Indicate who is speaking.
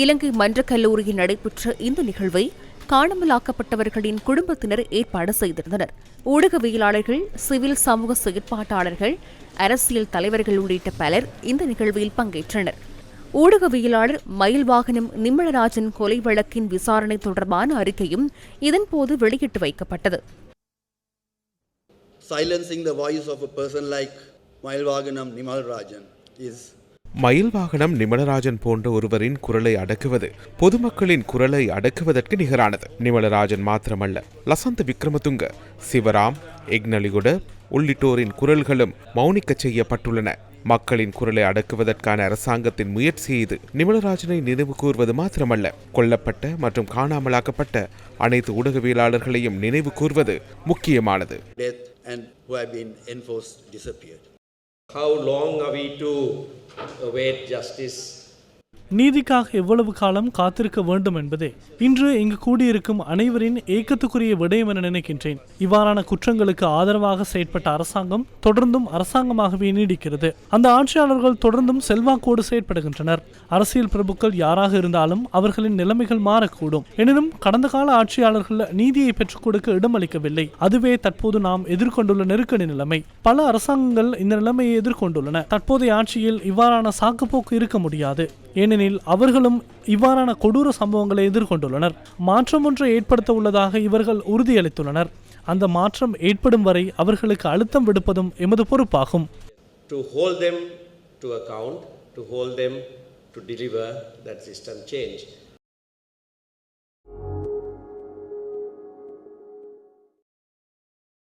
Speaker 1: இலங்கை மன்றக் கல்லூரியில் நடைபெற்ற இந்த நிகழ்வை காணாமலாக்கப்பட்டவர்களின் குடும்பத்தினர் ஏற்பாடு செய்திருந்தனர். ஊடகவியலாளர்கள் சிவில் சமூக செயற்பாட்டாளர்கள் அரசியல் தலைவர்கள் உள்ளிட்ட பலர் இந்த நிகழ்வில் பங்கேற்றனர். ஊடகவியலாளர் மயில் வாகனம் கொலை வழக்கின் விசாரணை தொடர்பான அறிக்கையும் இதன்போது வெளியிட்டு வைக்கப்பட்டது.
Speaker 2: Silencing the voice of a person like Mailvaganam Nimal is
Speaker 3: மயில் வாகனம் நிமலராஜன் போன்ற ஒருவரின் குரலை அடக்குவது பொதுமக்களின் குரலை அடக்குவதற்கு நிகரானது. நிமலராஜன் மாத்திரமல்ல லசந்த் விக்ரமதுங்க சிவராம் எக்னலிகுட உள்ளிட்டோரின் குரல்களும் மௌனிக்கச் செய்யப்பட்டுள்ளன. மக்களின் குரலை அடக்குவதற்கான அரசாங்கத்தின் முயற்சி இது. நிமலராஜனை நினைவு கூர்வது மாத்திரமல்ல கொல்லப்பட்ட மற்றும் காணாமலாக்கப்பட்ட அனைத்து ஊடகவியலாளர்களையும் நினைவு கூர்வது முக்கியமானது.
Speaker 4: How long are we to await justice?
Speaker 5: நீதிக்காக எவ்வளவு காலம் காத்திருக்க வேண்டும் என்பதே. இன்று இங்கு கூடியிருக்கும் அனைவரின் ஏக்கத்துக்குரிய விடயம் என நினைக்கின்றேன். இவ்வாறான குற்றங்களுக்கு ஆதரவாக செயற்பட்ட அரசாங்கம் தொடர்ந்தும் அரசாங்கமாகவே நீடிக்கிறது. அந்த ஆட்சியாளர்கள் தொடர்ந்தும் செல்வாக்கோடு செயற்படுகின்றனர். அரசியல் பிரபுக்கள் யாராக இருந்தாலும் அவர்களின் நிலைமைகள் மாறக்கூடும். எனினும் கடந்த கால ஆட்சியாளர்கள் நீதியை பெற்றுக் கொடுக்க இடமளிக்கவில்லை. அதுவே தற்போது நாம் எதிர்கொண்டுள்ள நெருக்கடி நிலைமை. பல அரசாங்கங்கள் இந்த நிலைமையை எதிர்கொண்டுள்ளன. தற்போதைய ஆட்சியில் இவ்வாறான சாக்குப்போக்கு இருக்க முடியாது. ஏனெனில் ஏனெனில் அவர்களும் இவ்வாறான கொடூர சம்பவங்களை எதிர்கொண்டுள்ளனர். மாற்றம் ஒன்றை ஏற்படுத்த உள்ளதாக இவர்கள் உறுதியளித்துள்ளனர். அந்த மாற்றம் ஏற்படும் வரை அவர்களுக்கு அழுத்தம் விடுப்பதும் எமது பொறுப்பாகும்.
Speaker 4: To hold them to account, to hold them to deliver that system change.